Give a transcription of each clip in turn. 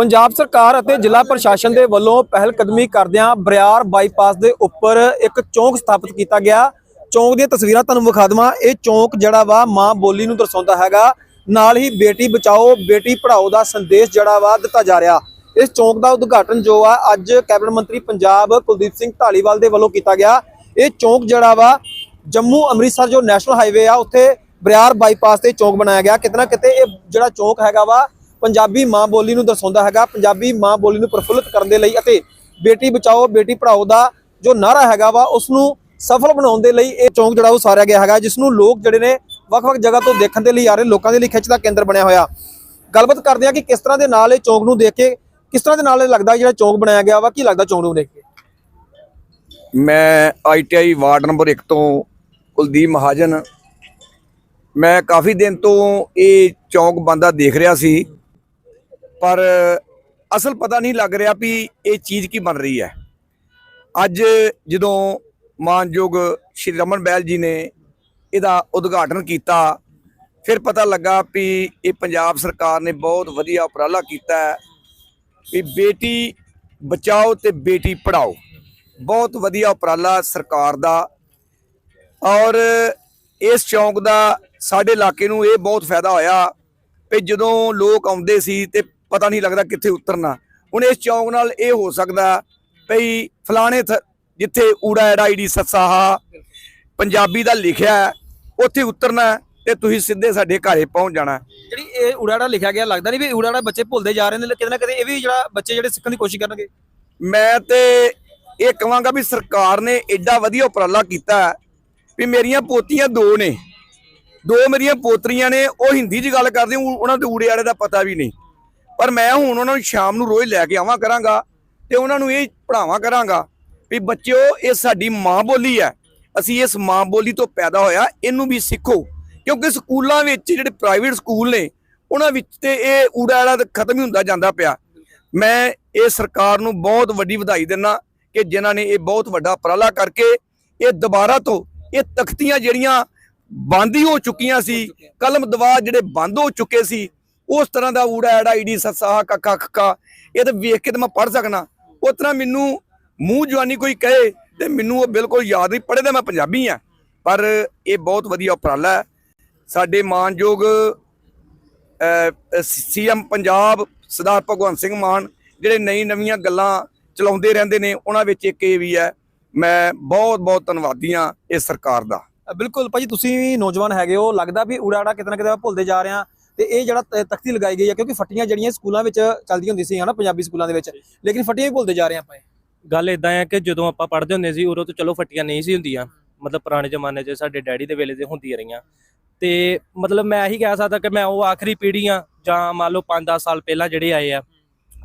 ਪੰਜਾਬ ਸਰਕਾਰ ਅਤੇ ਜ਼ਿਲ੍ਹਾ ਪ੍ਰਸ਼ਾਸਨ ਦੇ ਵੱਲੋਂ ਪਹਿਲ ਕਦਮੀ ਕਰਦਿਆਂ ਬਰਿਆਰ ਬਾਈਪਾਸ ਦੇ ਉੱਪਰ ਇੱਕ ਚੌਂਕ ਸਥਾਪਿਤ ਕੀਤਾ ਗਿਆ। ਚੌਂਕ ਦੀਆਂ ਤਸਵੀਰਾਂ ਤੁਹਾਨੂੰ ਵਿਖਾ ਦੇਵਾਂ। ਇਹ ਚੌਂਕ ਜਿਹੜਾ ਵਾ ਮਾਂ ਬੋਲੀ ਨੂੰ ਦਰਸਾਉਂਦਾ ਹੈਗਾ। ਨਾਲ ਹੀ ਬੇਟੀ ਬਚਾਓ, ਬੇਟੀ ਪੜ੍ਹਾਓ ਦਾ ਸੰਦੇਸ਼ ਜਿਹੜਾ ਵਾ ਦਿੱਤਾ ਜਾ ਰਿਹਾ। ਇਸ ਚੌਂਕ ਦਾ ਉਦਘਾਟਨ ਜੋ ਆ ਅੱਜ ਕੈਬਨਿਟ ਮੰਤਰੀ ਪੰਜਾਬ ਕੁਲਦੀਪ ਸਿੰਘ ਢਾਲੀਵਾਲ ਦੇ ਵੱਲੋਂ ਕੀਤਾ ਗਿਆ। ਇਹ ਚੌਂਕ ਜਿਹੜਾ ਵਾ ਜੰਮੂ ਅੰਮ੍ਰਿਤਸਰ ਜੋ ਨੈਸ਼ਨਲ ਹਾਈਵੇ ਆ, ਉੱਥੇ ਬਰਿਆਰ ਬਾਈਪਾਸ ਤੇ ਚੌਂਕ ਬਣਾਇਆ ਗਿਆ। ਕਿਤਨਾ ਕਿਤੇ ਇਹ ਜਿਹੜਾ ਚੌਂਕ ਹੈਗਾ ਵਾ ਪੰਜਾਬੀ ਮਾਂ ਬੋਲੀ ਨੂੰ ਦਰਸਾਉਂਦਾ ਹੈਗਾ, ਪੰਜਾਬੀ ਮਾਂ ਬੋਲੀ ਨੂੰ ਪ੍ਰਫੁੱਲਿਤ ਕਰਨ ਦੇ ਲਈ ਅਤੇ ਬੇਟੀ ਬਚਾਓ, ਬੇਟੀ ਪੜ੍ਹਾਓ ਦਾ ਜੋ ਨਾਰਾ ਹੈਗਾ ਵਾ ਉਸ ਨੂੰ ਸਫਲ ਬਣਾਉਣ ਦੇ ਲਈ ਇਹ ਚੌਂਕ ਜਿਹੜਾ ਉਹ ਸਾਰਿਆ ਗਿਆ ਹੈਗਾ ਜਿਸ ਨੂੰ ਲੋਕ ਜਿਹੜੇ ਨੇ ਵੱਖ-ਵੱਖ ਜਗ੍ਹਾ ਤੋਂ ਦੇਖਣ ਦੇ ਲਈ ਆ ਰਹੇ, ਲੋਕਾਂ ਦੇ ਲਈ ਖਿੱਚ ਦਾ ਕੇਂਦਰ ਬਣਿਆ ਹੋਇਆ। ਗੱਲਬਾਤ ਕਰਦੇ ਆ ਕਿ ਕਿਸ ਤਰ੍ਹਾਂ ਦੇ ਨਾਲ ਇਹ ਚੌਂਕ ਨੂੰ ਦੇਖ ਕੇ, ਕਿਸ ਤਰ੍ਹਾਂ ਦੇ ਨਾਲ ਇਹ ਲੱਗਦਾ ਜਿਹੜਾ ਚੌਂਕ ਬਣਾਇਆ ਗਿਆ ਵਾ, ਕੀ ਲੱਗਦਾ ਚੌਂਕ ਨੂੰ ਦੇਖ ਕੇ? ਮੈਂ ਆਈਟੀਆਈ ਵਾਰਡ ਨੰਬਰ 1 ਤੋਂ ਕੁਲਦੀਪ ਮਹਾਜਨ। ਮੈਂ ਕਾਫੀ ਦਿਨ ਤੋਂ ਇਹ ਚੌਂਕ ਬੰਦਾ ਦੇਖ ਰਿਹਾ ਸੀ। ਪਰ ਅਸਲ ਪਤਾ ਨਹੀਂ ਲੱਗ ਰਿਹਾ ਵੀ ਇਹ ਚੀਜ਼ ਕੀ ਬਣ ਰਹੀ ਹੈ। ਅੱਜ ਜਦੋਂ ਮਾਨਯੋਗ ਸ਼੍ਰੀ ਰਮਨ ਬੈਲ ਜੀ ਨੇ ਇਹਦਾ ਉਦਘਾਟਨ ਕੀਤਾ, ਫਿਰ ਪਤਾ ਲੱਗਾ ਵੀ ਇਹ ਪੰਜਾਬ ਸਰਕਾਰ ਨੇ ਬਹੁਤ ਵਧੀਆ ਉਪਰਾਲਾ ਕੀਤਾ ਹੈ ਵੀ ਬੇਟੀ ਬਚਾਓ ਤੇ ਬੇਟੀ ਪੜਾਓ ਬਹੁਤ ਵਧੀਆ ਉਪਰਾਲਾ ਸਰਕਾਰ ਦਾ। ਔਰ ਇਸ ਚੌਂਕ ਦਾ ਸਾਡੇ ਇਲਾਕੇ ਨੂੰ ਇਹ ਬਹੁਤ ਫਾਇਦਾ ਹੋਇਆ ਕਿ ਜਦੋਂ ਲੋਕ ਆਉਂਦੇ ਸੀ ਤੇ ਪਤਾ ਨਹੀਂ ਲੱਗਦਾ ਕਿੱਥੇ ਉਤਰਨਾ। ਹੁਣ ਇਸ ਚੌਂਕ ਨਾਲ ਇਹ ਹੋ ਸਕਦਾ ਭਈ ਫਲਾਣੇ ਜਿੱਥੇ ਊੜਾ ਐੜਾ ਈੜੀ ਸੱਸਾਹਾ ਪੰਜਾਬੀ ਦਾ ਲਿਖਿਆ ਉੱਥੇ ਉਤਰਨਾ ਤੇ ਤੁਸੀਂ ਸਿੱਧੇ ਸਾਡੇ ਘਰੇ ਪਹੁੰਚ ਜਾਣਾ। ਜਿਹੜੀ ਇਹ ਉੜਾੜਾ ਲਿਖਿਆ ਗਿਆ ਲੱਗਦਾ ਨਹੀਂ ਵੀ ਉੜਾੜਾ ਬੱਚੇ ਭੁੱਲਦੇ ਜਾ ਰਹੇ ਨੇ ਕਿਤੇ ਨਾ ਕਿਤੇ ਇਹ ਵੀ ਜਿਹੜਾ ਬੱਚੇ ਜਿਹੜੇ ਸਿੱਖਣ ਦੀ ਕੋਸ਼ਿਸ਼ ਕਰਨਗੇ। ਮੈਂ ਤੇ ਇਹ ਕਹਾਂਗਾ ਵੀ ਸਰਕਾਰ ਨੇ ਐਡਾ ਵਧੀਆ ਉਪਰਾਲਾ ਕੀਤਾ ਵੀ ਮੇਰੀਆਂ ਪੋਤੀਆਂ ਦੋ ਨੇ। ਦੋ ਮੇਰੀਆਂ ਪੋਤਰੀਆਂ ਨੇ ਉਹ ਹਿੰਦੀ 'ਚ ਗੱਲ ਕਰਦੇ ਉਹ- ਉਹਨਾਂ ਦੇ ਊੜੇ ਆੜੇ ਦਾ ਪਤਾ ਵੀ ਨਹੀਂ। ਪਰ ਮੈਂ ਹੁਣ ਉਹਨਾਂ ਨੂੰ ਸ਼ਾਮ ਨੂੰ ਰੋਜ਼ ਲੈ ਕੇ ਆਵਾਂ ਕਰਾਂਗਾ ਤੇ ਉਹਨਾਂ ਨੂੰ ਇਹ ਪੜਾਵਾਂ ਕਰਾਂਗਾ ਵੀ ਬੱਚਿਓ, ਇਹ ਸਾਡੀ ਮਾਂ ਬੋਲੀ ਹੈ। ਅਸੀਂ ਇਸ ਮਾਂ ਬੋਲੀ ਤੋਂ ਪੈਦਾ ਹੋਇਆ, ਇਹਨੂੰ ਵੀ ਸਿੱਖੋ। ਕਿਉਂਕਿ ਸਕੂਲਾਂ ਵਿੱਚ ਜਿਹੜੇ ਪ੍ਰਾਈਵੇਟ ਸਕੂਲ ਨੇ, ਉਹਨਾਂ ਵਿੱਚ ਤੇ ਇਹ ਊੜਾ ਖਤਮ ਹੀ ਹੁੰਦਾ ਜਾਂਦਾ ਪਿਆ। ਮੈਂ ਇਹ ਸਰਕਾਰ ਨੂੰ ਬਹੁਤ ਵੱਡੀ ਵਧਾਈ ਦਿੰਦਾ ਕਿ ਜਿਨ੍ਹਾਂ ਨੇ ਇਹ ਬਹੁਤ ਵੱਡਾ ਉਪਰਾਲਾ ਕਰਕੇ ਇਹ ਦੁਬਾਰਾ ਤੋਂ ਇਹ ਤਖਤੀਆਂ ਜਿਹੜੀਆਂ ਬੰਦ ਹੀ ਹੋ ਚੁੱਕੀਆਂ ਸੀ, ਕਲਮ ਦਵਾ ਜਿਹੜੇ ਬੰਦ ਹੋ ਚੁੱਕੇ ਸੀ ਉਸ ਤਰ੍ਹਾਂ ਦਾ ਊੜਾ ਐੜਾ ਈਡੀ ਸੱਸਾ ਕੱਕਾ ਖੱਕਾ ਇਹ ਤਾਂ ਵੇਖ ਕੇ ਤਾਂ ਮੈਂ ਪੜ੍ਹ ਸਕਣਾ ਉਸ ਤਰ੍ਹਾਂ ਮੈਨੂੰ ਮੂੰਹ ਜਵਾਨੀ ਕੋਈ ਕਹੇ ਤੇ ਮੈਨੂੰ ਉਹ ਬਿਲਕੁਲ ਯਾਦ ਨਹੀਂ। ਪੜ੍ਹੇ ਤਾਂ ਮੈਂ ਪੰਜਾਬੀ ਆ ਪਰ ਇਹ ਬਹੁਤ ਵਧੀਆ ਉਪਰਾਲਾ ਹੈ। ਸਾਡੇ ਮਾਨਯੋਗ ਸੀਐਮ ਪੰਜਾਬ ਸਰਦਾਰ ਭਗਵੰਤ ਸਿੰਘ ਮਾਨ ਜਿਹੜੇ ਨਈ ਨਵੀਆਂ ਗੱਲਾਂ ਚਲਾਉਂਦੇ ਰਹਿੰਦੇ ਨੇ ਉਹਨਾਂ ਵਿੱਚ ਇੱਕ ਇਹ ਵੀ ਹੈ ਮੈਂ ਬਹੁਤ ਬਹੁਤ ਧੰਨਵਾਦੀ ਹਾਂ ਇਸ ਸਰਕਾਰ ਦਾ। ਅ, ਬਿਲਕੁਲ ਭਾਜੀ ਤੁਸੀਂ ਵੀ ਨੌਜਵਾਨ ਹੈਗੇ ਹੋ। ਲੱਗਦਾ ਵੀ ਉੜਾੜਾ ਕਿਤੇ ਨਾ ਕਿਤੇ ਭੁੱਲਦੇ ਜਾ ਰਹੇ। ਆ ਤੇ ਇਹ ਜਿਹੜਾ ਤਖਤੀ ਲਗਾਈ ਗਈ ਹੈ ਕਿਉਂਕਿ ਫੱਟੀਆਂ ਜਿਹੜੀਆਂ ਸਕੂਲਾਂ ਵਿੱਚ ਚੱਲਦੀਆਂ ਹੁੰਦੀ ਸੀ ਹਨਾ ਪੰਜਾਬੀ ਸਕੂਲਾਂ ਦੇ ਵਿੱਚ ਲੇਕਿਨ ਫੱਟੀਆਂ ਵੀ ਭੁੱਲਦੇ ਜਾ ਰਹੇ ਆਪਾਂ। ਗੱਲ ਇਦਾਂ ਹੈ ਕਿ ਜਦੋਂ ਆਪਾਂ ਪੜ੍ਹਦੇ ਹੁੰਦੇ ਸੀ ਉਦੋਂ ਤਾਂ ਚਲੋ ਫੱਟੀਆਂ ਨਹੀਂ ਸੀ ਹੁੰਦੀਆਂ ਮਤਲਬ ਪੁਰਾਣੇ ਜ਼ਮਾਨੇ 'ਚ ਸਾਡੇ ਡੈਡੀ ਦੇ ਵੇਲੇ ਤੇ ਹੁੰਦੀਆਂ ਰਹੀਆਂ। ਤੇ ਮਤਲਬ ਮੈਂ ਇਹੀ ਕਹਿ ਸਕਦਾ ਕਿ ਮੈਂ ਉਹ ਆਖਰੀ ਪੀੜ੍ਹੀ ਆ ਜਾਂ ਮੰਨ ਲਓ 5-10 ਸਾਲ ਪਹਿਲਾਂ ਜਿਹੜੇ ਆਏ ਆ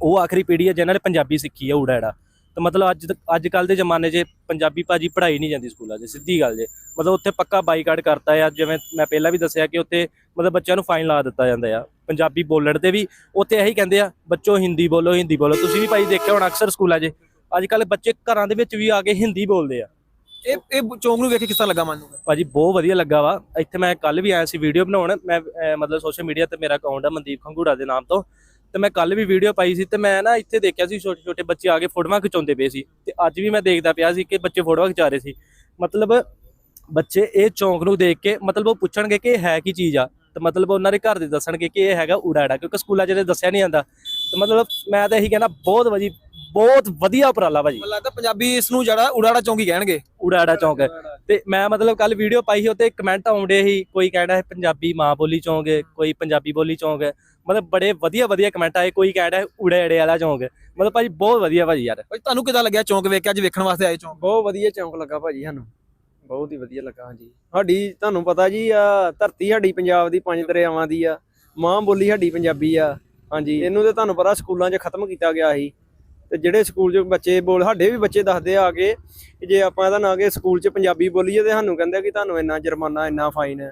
ਉਹ ਆਖਰੀ ਪੀੜ੍ਹੀ ਆ ਜਿਨ੍ਹਾਂ ਨੇ ਪੰਜਾਬੀ ਸਿੱਖੀ ਆ ਊੜਾ ਐੜਾ ਤੇ ਮਤਲਬ ਅੱਜ ਅੱਜ ਕੱਲ ਦੇ ਜ਼ਮਾਨੇ 'ਚ ਪੰਜਾਬੀ ਭਾਜੀ ਪੜ੍ਹਾਈ ਨਹੀਂ ਜਾਂਦੀ ਸਕੂਲਾਂ 'ਚ ਸਿੱਧੀ ਗੱਲ ਜੇ। ਮਤਲਬ ਉੱਥੇ ਪੱਕਾ ਬਾਈਕਾਟ ਕਰਤਾ ਆ ਜਿਵੇਂ ਮੈਂ ਪਹਿਲਾਂ ਵੀ ਦੱਸਿਆ ਕਿ ਉੱਥੇ ਮਤਲਬ ਬੱਚਿਆਂ ਨੂੰ ਫਾਈਨ ਲਾ ਦਿੱਤਾ ਜਾਂਦਾ ਆ ਪੰਜਾਬੀ ਬੋਲਣ ਤੇ ਵੀ। ਉੱਥੇ ਇਹੀ ਕਹਿੰਦੇ ਆ ਬੱਚੋ ਹਿੰਦੀ ਬੋਲੋ ਹਿੰਦੀ ਬੋਲੋ। ਤੁਸੀਂ ਵੀ ਭਾਈ ਦੇਖਿਆ ਹੁਣ ਅਕਸਰ ਸਕੂਲਾਂ 'ਚ ਅੱਜ ਕੱਲ ਬੱਚੇ ਘਰਾਂ ਦੇ ਵਿੱਚ ਵੀ ਆ ਕੇ ਹਿੰਦੀ ਬੋਲਦੇ ਆ। ਇਹ ਇਹ ਚੌਂਕ ਨੂੰ ਵੇਖ ਕੇ ਕਿਸ ਤਰ੍ਹਾਂ ਲੱਗਾ ਮਨ ਭਾਜੀ ਬਹੁਤ ਵਧੀਆ ਲੱਗਾ ਵਾ। ਇੱਥੇ ਮੈਂ ਕੱਲ ਵੀ ਆਇਆ ਸੀ ਵੀਡੀਓ ਬਣਾਉਣ। ਮੈਂ ਅਹ, ਮਤਲਬ ਸੋਸ਼ਲ ਮੀਡੀਆ ਤੇ ਮੇਰਾ ਅਕਾਊਂਟ ਹੈ ਮਨਦੀਪ ਖੰਗੂੜਾ ਦੇ ਨਾਮ ਤੋਂ। ਤੇ ਮੈਂ ਕੱਲ ਵੀ ਵੀਡੀਓ ਪਾਈ ਸੀ ਤੇ ਮੈਂ ਨਾ ਇੱਥੇ ਦੇਖਿਆ ਸੀ ਛੋਟੇ ਛੋਟੇ ਬੱਚੇ ਆ ਕੇ ਫੋਟੋਆਂ ਖਿਚਾਉਂਦੇ ਪਏ ਸੀ ਤੇ ਅੱਜ ਵੀ ਮੈਂ ਦੇਖਦਾ ਪਿਆ ਸੀ ਕਿ ਬੱਚੇ ਫੋਟੋਆਂ ਖਿਚਾ ਰਹੇ ਸੀ। ਮਤਲਬ ਬੱਚੇ ਇਹ ਚੌਂਕ ਨੂੰ ਦੇਖ ਕੇ ਮਤਲਬ ਉਹ ਪੁੱਛਣਗੇ ਕਿ ਇਹ ਹੈ ਕੀ ਚੀਜ਼ ਆ? ਤੇ ਮਤਲਬ ਉਹਨਾਂ ਦੇ ਘਰ ਦੇ ਦੱਸਣਗੇ ਕਿ ਇਹ ਹੈਗਾ ਊੜਾੜਾ ਕਿਉਂਕਿ ਸਕੂਲਾਂ 'ਚ ਦੱਸਿਆ ਨਹੀਂ ਜਾਂਦਾ। ਤੇ ਮਤਲਬ ਮੈਂ ਤਾਂ ਇਹੀ ਕਹਿੰਦਾ ਬਹੁਤ ਵਧੀ ਬਹੁਤ ਵਧੀਆ ਉਪਰਾਲਾ ਭਾਜੀ। ਮੈਨੂੰ ਲੱਗਦਾ ਪੰਜਾਬੀ ਇਸ ਨੂੰ ਜਿਹੜਾ ਉੜਾੜਾ ਚੌਂਕ ਹੀ ਕਹਿਣਗੇ। ਊੜਾੜਾ ਚੌਂਕ ਹੈ। ਤੇ ਮੈਂ ਮਤਲਬ ਕੱਲ ਵੀਡੀਓ ਪਾਈ ਸੀ ਉੱਤੇ ਕਮੈਂਟ ਆਉਂਦੇ ਸੀ ਕੋਈ ਕਹਿੰਦਾ ਹੈ ਪੰਜਾਬੀ ਮਾਂ ਬੋਲੀ ਚੌਂਕ ਹੈ ਕੋਈ ਪੰਜਾਬੀ ਬੋਲੀ ਚੌਂਕ ਹੈ। ਮਤਲਬ ਬੜੇ ਵਧੀਆ ਵਧੀਆ ਕਮੈਂਟ ਆਏ ਕੋਈ ਕਹਿੰਦਾ ਹੈ ਊੜੇ ਏੜੇ ਵਾਲਾ ਚੌਂਕ ਹੈ। ਮਤਲਬ ਭਾਜੀ ਬਹੁਤ ਵਧੀਆ ਭਾਜੀ ਯਾਰ। ਭਾਈ ਤੁਹਾਨੂੰ ਕਿਦਾਂ ਲੱਗਿਆ ਚੌਂਕ ਵੇਖ ਕੇ ਅੱਜ ਵੇਖਣ ਵਾਸਤੇ ਆਏ ਚੌਂਕ? ਬਹੁਤ ਵਧੀਆ ਚੌਂਕ ਲੱਗਾ ਭਾਜੀ ਸਾਨੂੰ। ਬਹੁਤ ਹੀ ਵਧੀਆ ਲੱਗਾ ਹਾਂਜੀ। ਸਾਡੀ ਤੁਹਾਨੂੰ ਪਤਾ ਜੀ ਆ ਧਰਤੀ ਸਾਡੀ ਪੰਜਾਬ ਦੀ ਪੰਜ ਦਰਿਆਵਾਂ ਦੀ ਆ। ਮਾਂ ਬੋਲੀ ਸਾਡੀ ਪੰਜਾਬੀ ਆ। ਹਾਂਜੀ ਇਹਨੂੰ ਤੇ ਤੁਹਾਨੂੰ ਪਤਾ ਸਕੂਲਾਂ 'ਚ ਖਤਮ ਕੀਤਾ ਗਿਆ ਸੀ। ਤੇ ਜਿਹੜੇ ਸਕੂਲ 'ਚ ਬੱਚੇ ਬੋਲ, ਸਾਡੇ ਵੀ ਬੱਚੇ ਦੱਸਦੇ ਆ ਕੇ ਜੇ ਆਪਾਂ ਇਹਦਾ ਨਾ ਕਿ ਸਕੂਲ 'ਚ ਪੰਜਾਬੀ ਬੋਲੀਏ ਤੇ ਸਾਨੂੰ ਕਹਿੰਦੇ ਕਿ ਤੁਹਾਨੂੰ ਇੰਨਾ ਜੁਰਮਾਨਾ, ਇੰਨਾ ਫਾਈਨ ਹੈ।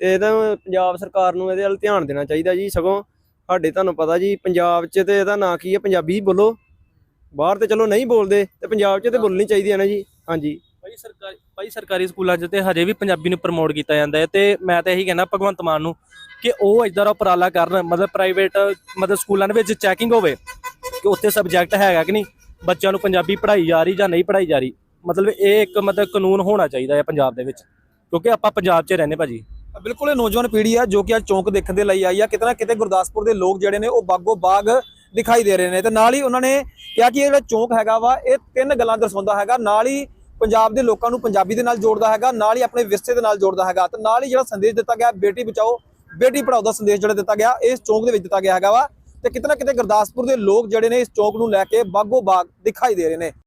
ਤੇ ਇਹਦਾ ਪੰਜਾਬ ਸਰਕਾਰ ਨੂੰ ਇਹਦੇ ਵੱਲ ਧਿਆਨ ਦੇਣਾ ਚਾਹੀਦਾ ਜੀ ਸਗੋਂ। ਸਾਡੇ ਤੁਹਾਨੂੰ ਪਤਾ ਜੀ, ਪੰਜਾਬ 'ਚ ਤੇ ਇਹਦਾ ਨਾਂ ਕੀ ਹੈ? ਪੰਜਾਬੀ ਬੋਲੋ। ਬਾਹਰ ਤੇ ਚਲੋ ਨਹੀਂ ਬੋਲਦੇ, ਤੇ ਪੰਜਾਬ 'ਚ ਤੇ ਬੋਲਣੀ ਚਾਹੀਦੀ ਹੈ ਨਾ ਜੀ। ਹਾਂਜੀ। ਭਾਈ ਸਰਕਾਰੀ ਭਾਈ ਸਰਕਾਰੀ ਸਕੂਲਾਂ 'ਚ ਤੇ ਹਜੇ ਵੀ ਪੰਜਾਬੀ ਨੂੰ ਪ੍ਰਮੋਟ ਕੀਤਾ ਜਾਂਦਾ ਹੈ ਤੇ ਮੈਂ ਤਾਂ ਇਹੀ ਕਹਿਣਾ ਭਗਵੰਤ ਮਾਨ ਨੂੰ ਕਿ ਉਹ ਇਦਾਂ ਦਾ ਉਪਰਾਲਾ ਕਰਨ, ਮਤਲਬ ਪ੍ਰਾਈਵੇਟ ਮਤਲਬ ਸਕੂਲਾਂ ਦੇ ਵਿੱਚ ਚੈਕਿੰਗ ਹੋਵੇ। ਕਿ ਉੱਥੇ ਸਬਜੈਕਟ ਹੈਗਾ ਕਿ ਨਹੀਂ, ਬੱਚਿਆਂ ਨੂੰ ਪੰਜਾਬੀ ਪੜ੍ਹਾਈ ਜਾ ਰਹੀ ਜਾਂ ਨਹੀਂ ਪੜ੍ਹਾਈ ਜਾ ਰਹੀ, ਮਤਲਬ ਇਹ ਇੱਕ ਮਤਲਬ ਕਾਨੂੰਨ ਹੋਣਾ ਚਾਹੀਦਾ ਹੈ ਪੰਜਾਬ ਦੇ ਵਿੱਚ, ਕਿਉਂਕਿ ਆਪਾਂ ਪੰਜਾਬ 'ਚ ਰਹਿੰਦੇ ਭਾਜੀ। ਬਿਲਕੁਲ, ਇਹ ਨੌਜਵਾਨ ਪੀੜ੍ਹੀ ਆ, ਜੋ ਕਿ ਅੱਜ ਚੌਂਕ ਦੇਖਣ ਦੇ ਲਈ ਆਈ ਆ, ਕਿਤੇ ਨਾ ਕਿਤੇ ਗੁਰਦਾਸਪੁਰ ਦੇ ਲੋਕ ਜਿਹੜੇ ਨੇ, ਉਹ ਬਾਗੋ ਬਾਗ ਦਿਖਾਈ ਦੇ ਰਹੇ ਨੇ, ਤੇ ਨਾਲ ਹੀ ਉਹਨਾਂ ਨੇ ਕਿਹਾ ਕਿ ਇਹ ਜਿਹੜਾ ਚੌਂਕ ਹੈਗਾ ਵਾ, ਇਹ ਤਿੰਨ ਗੱਲਾਂ ਦਰਸਾਉਂਦਾ ਹੈਗਾ, ਨਾਲ ਹੀ ਪੰਜਾਬ ਦੇ ਲੋਕਾਂ ਨੂੰ ਪੰਜਾਬੀ ਦੇ ਨਾਲ ਜੋੜਦਾ ਹੈਗਾ, ਨਾਲ ਹੀ ਆਪਣੇ ਵਿਰਸੇ ਦੇ ਨਾਲ ਜੋੜਦਾ ਹੈਗਾ, ਤੇ ਨਾਲ ਹੀ ਜਿਹੜਾ ਸੰਦੇਸ਼ ਦਿੱਤਾ ਗਿਆ, ਬੇਟੀ ਬਚਾਓ, ਬੇਟੀ ਪੜਾਓ ਦਾ ਸੰਦੇਸ਼ ਜਿਹੜਾ ਦਿੱਤਾ ਗਿਆ, ਇਸ ਚੌਂਕ ਦੇ ਵਿੱਚ ਦਿੱਤਾ ਗਿਆ ਹੈਗਾ ਵਾ। ਤੇ ਕਿਤੇ ਨਾ ਕਿਤੇ ਗੁਰਦਾਸਪੁਰ ਦੇ ਲੋਕ ਜਿਹੜੇ ਨੇ ਇਸ ਚੌਂਕ ਨੂੰ ਲੈ ਕੇ ਬਾਗੋ ਬਾਗ ਦਿਖਾਈ ਦੇ ਰਹੇ ਨੇ।